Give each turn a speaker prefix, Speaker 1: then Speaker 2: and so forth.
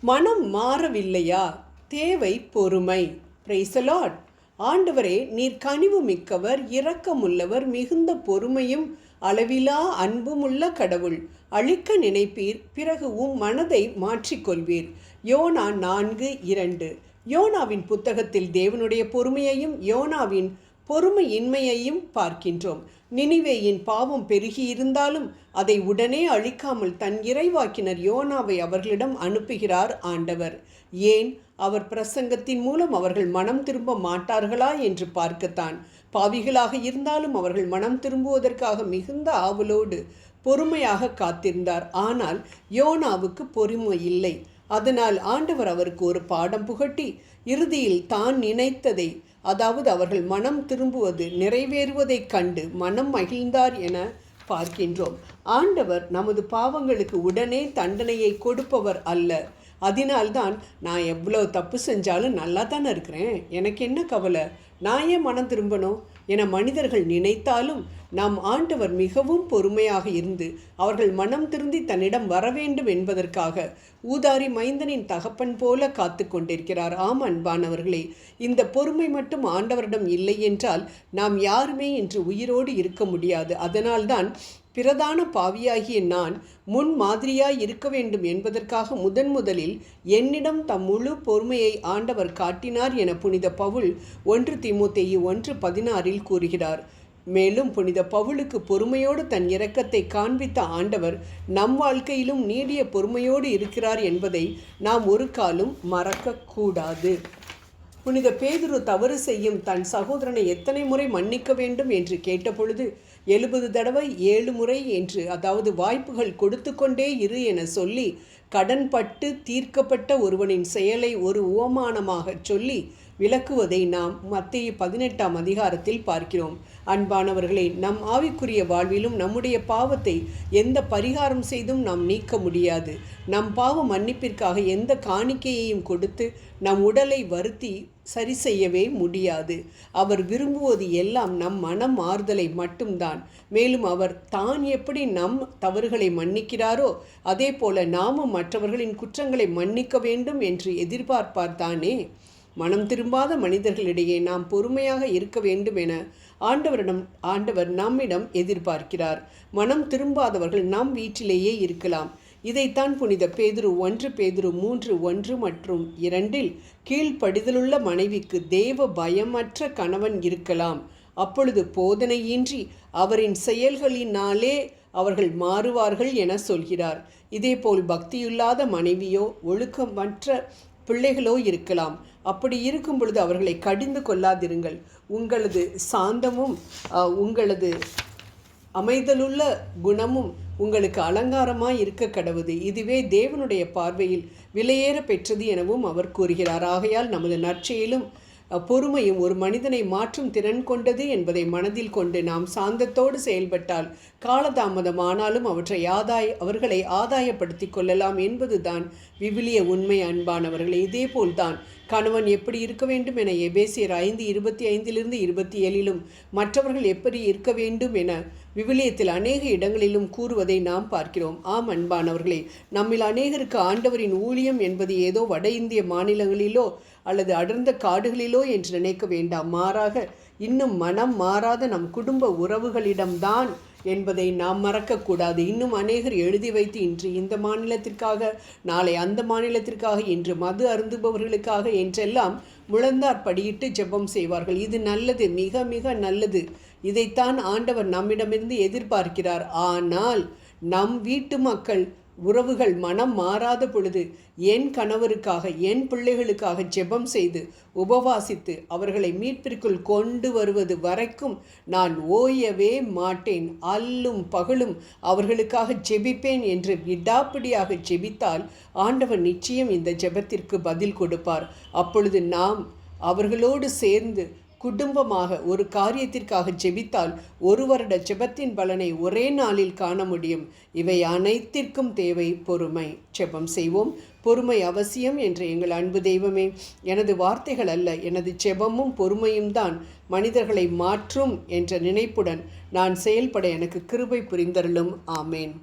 Speaker 1: மனம் மாறவில்லையா? தேவை பொறுமை. பிரைசலாட் ஆண்டவரே நீர் கனிவு மிக்கவர் இரக்கமுள்ளவர் மிகுந்த பொறுமையும் அளவிலா அன்புமுள்ள கடவுள். அழிக்க நினைப்பீர் பிறகு உம் மனதை மாற்றிக்கொள்வீர். யோனா நான்கு இரண்டு. யோனாவின் புத்தகத்தில் தேவனுடைய பொறுமையையும் யோனாவின் பொறுமையின்மையையும் பார்க்கின்றோம். நினைவேயின் பாவம் பெருகியிருந்தாலும் அதை உடனே அழிக்காமல் தன் இறைவாக்கினர் யோனாவை அவர்களிடம் அனுப்புகிறார் ஆண்டவர். ஏன்? அவர் பிரசங்கத்தின் மூலம் அவர்கள் மனம் திரும்ப மாட்டார்களா என்று பார்க்கத்தான். பாவிகளாக இருந்தாலும் அவர்கள் மனம் திரும்புவதற்காக மிகுந்த ஆவலோடு பொறுமையாக காத்திருந்தார். ஆனால் யோனாவுக்கு பொறுமை இல்லை. அதனால் ஆண்டவர் அவருக்கு ஒரு பாடம் புகட்டி இறுதியில் தான் நினைத்ததை அதாவது அவர்கள் மனம் திரும்புவது நிறைவேறுவதைக் கண்டு மனம் மகிழ்ந்தார் என பார்க்கின்றோம். ஆண்டவர் நமது பாவங்களுக்கு உடனே தண்டனையை கொடுப்பவர் அல்ல. அதனால்தான் நான் எவ்வளோ தப்பு செஞ்சாலும் நல்லா தானே இருக்கிறேன். எனக்கு என்ன கவலை? நான் ஏன் மனம் திரும்பணும்? என மனிதர்கள் நினைத்தாலும் நாம் ஆண்டவர் மிகவும் பொறுமையாக இருந்து அவர்கள் மனம் திருந்தி தன்னிடம் வர வேண்டும் என்பதற்காக ஊதாரி மைந்தனின் தகப்பன் போல காத்து கொண்டிருக்கிறார். ஆம் அன்பானவர்களே இந்த பொறுமை மட்டும் ஆண்டவரிடம் இல்லை என்றால் நாம் யாருமே இன்று உயிரோடு இருக்க முடியாது. அதனால்தான் பிரதான பாவியாகிய நான் முன் மாதிரியாய் இருக்க வேண்டும் என்பதற்காக முதன் முதலில் என்னிடம் தம் முழு பொறுமையை ஆண்டவர் காட்டினார் என புனித பவுல் ஒன்று திமுத்தேயு ஒன்று பதினாறில் கூறுகிறார். மேலும் புனித பவுலுக்கு பொறுமையோடு தன் இரக்கத்தை காண்பித்த ஆண்டவர் நம் வாழ்க்கையிலும் நீடிய பொறுமையோடு இருக்கிறார் என்பதை நாம் ஒரு காலும் மறக்கக்கூடாது. புனித பேதுரு தவறு செய்யும் தன் சகோதரனை எத்தனை முறை மன்னிக்க வேண்டும் என்று கேட்டபொழுது எழுபது தடவை ஏழு முறை என்று அதாவது வாய்ப்புகள் கொடுத்து கொண்டே இரு என சொல்லி கடன்பட்டு தீர்க்கப்பட்ட ஒருவனின் செயலை ஒரு உவமானமாக சொல்லி விளக்குவதை நாம் மத்திய பதினெட்டாம் அதிகாரத்தில் பார்க்கிறோம். அன்பானவர்களே நம் ஆவிக்குரிய வாழ்விலும் நம்முடைய பாவத்தை எந்த பரிகாரம் செய்தும் நாம் நீக்க முடியாது. நம் பாவ மன்னிப்பிற்காக எந்த காணிக்கையையும் கொடுத்து நம் உடலை வருத்தி சரி செய்யவே முடியாது. அவர் விரும்புவது எல்லாம் நம் மனம் மாறுதலை மட்டும்தான். மேலும் அவர் தான் எப்படி நம் தவறுகளை மன்னிக்கிறாரோ அதே போல நாமும் மற்றவர்களின் குற்றங்களை மன்னிக்க வேண்டும் என்று எதிர்பார்ப்பார் தானே. மனம் திரும்பாத மனிதர்களிடையே நாம் பொறுமையாக இருக்க வேண்டும் என ஆண்டவரிடம் ஆண்டவர் நம்மிடம் எதிர்பார்க்கிறார். மனம் திரும்பாதவர்கள் நம் வீட்டிலேயே இருக்கலாம். இதைத்தான் புனித பேதுரு ஒன்று பேதுரு மூன்று ஒன்று மற்றும் இரண்டில் கீழ்ப்படிதலுள்ள மனைவிக்கு தேவ பயமற்ற கணவன் இருக்கலாம். அப்பொழுது போதனையின்றி அவரின் செயல்களினாலே அவர்கள் மாறுவார்கள் என சொல்கிறார். இதேபோல் பக்தியில்லாத மனைவியோ ஒழுக்கமற்ற பிள்ளைகளோ இருக்கலாம். அப்படி இருக்கும் பொழுது அவர்களை கடிந்து கொள்ளாதிருங்கள். உங்களது சாந்தமும் உங்களது அமைதலுள்ள குணமும் உங்களுக்கு அலங்காரமாய் இருக்க கடவுது. இதுவே தேவனுடைய பார்வையில் விலையேற பெற்றது எனவும் அவர் கூறுகிறார். ஆகையால் நமது நற்செயலும் பொறுமையும் ஒரு மனிதனை மாற்றும் திறன் கொண்டது என்பதை மனதில் கொண்டு நாம் சாந்தத்தோடு செயல்பட்டால் காலதாமதம் ஆனாலும் அவற்றை ஆதாய அவர்களை ஆதாயப்படுத்தி கொள்ளலாம் என்பதுதான் விவிலிய உண்மை அன்பானவர்களே. இதேபோல்தான் கணவன் எப்படி இருக்க வேண்டும் என எபேசியர் ஐந்து இருபத்தி ஐந்திலிருந்து இருபத்தி ஏழிலும் மற்றவர்கள் எப்படி இருக்க வேண்டும் என விவிலியத்தில் அநேக இடங்களிலும் கூறுவதை நாம் பார்க்கிறோம். ஆம் அன்பானவர்களே நம்மில் அநேகருக்கு ஆண்டவரின் ஊழியம் என்பது ஏதோ வட இந்திய மாநிலங்களிலோ அல்லது அடர்ந்த காடுகளிலோ என்று நினைக்க வேண்டாம். மாறாக இன்னும் மனம் மாறாத நம் குடும்ப உறவுகளிடம்தான் என்பதை நாம் மறக்கக்கூடாது. இன்னும் அநேகர் எழுதி வைத்து இன்று இந்த மாநிலத்திற்காக நாளை அந்த மாநிலத்திற்காக இன்று மது அருந்துபவர்களுக்காக என்றெல்லாம் முழந்தார் படியிட்டு ஜெபம் செய்வார்கள். இது நல்லது மிக மிக நல்லது. இதைத்தான் ஆண்டவர் நம்மிடமிருந்து எதிர்பார்க்கிறார். ஆனால் நம் வீட்டு மக்கள் உறவுகள் மனம் மாறாத பொழுது என் கணவருக்காக என் பிள்ளைகளுக்காக ஜெபம் செய்து உபவாசித்து அவர்களை மீட்பிற்குள் கொண்டு வருவது வரைக்கும் நான் ஓயவே மாட்டேன் அல்லும் பகலும் அவர்களுக்காக ஜெபிப்பேன் என்று விடாப்பிடியாக ஜெபித்தால் ஆண்டவர் நிச்சயம் இந்த ஜெபத்திற்கு பதில் கொடுப்பார். அப்பொழுது நாம் அவர்களோடு சேர்ந்து குடும்பமாக ஒரு காரியத்திற்காக ஜெபித்தால் ஒரு வருட ஜெபத்தின் பலனை ஒரே நாளில் காண முடியும். இவை அனைத்திற்கும் தேவை பொறுமை. ஜெபம் செய்வோம். பொறுமை அவசியம் என்ற எங்கள் அன்பு தெய்வமே எனது வார்த்தைகள் அல்ல எனது ஜெபமும் பொறுமையும் தான். மனிதர்களை மாற்றும் என்ற நினைப்புடன் நான் செயல்பட எனக்கு கிருபை புரிந்தருளும். ஆமேன்.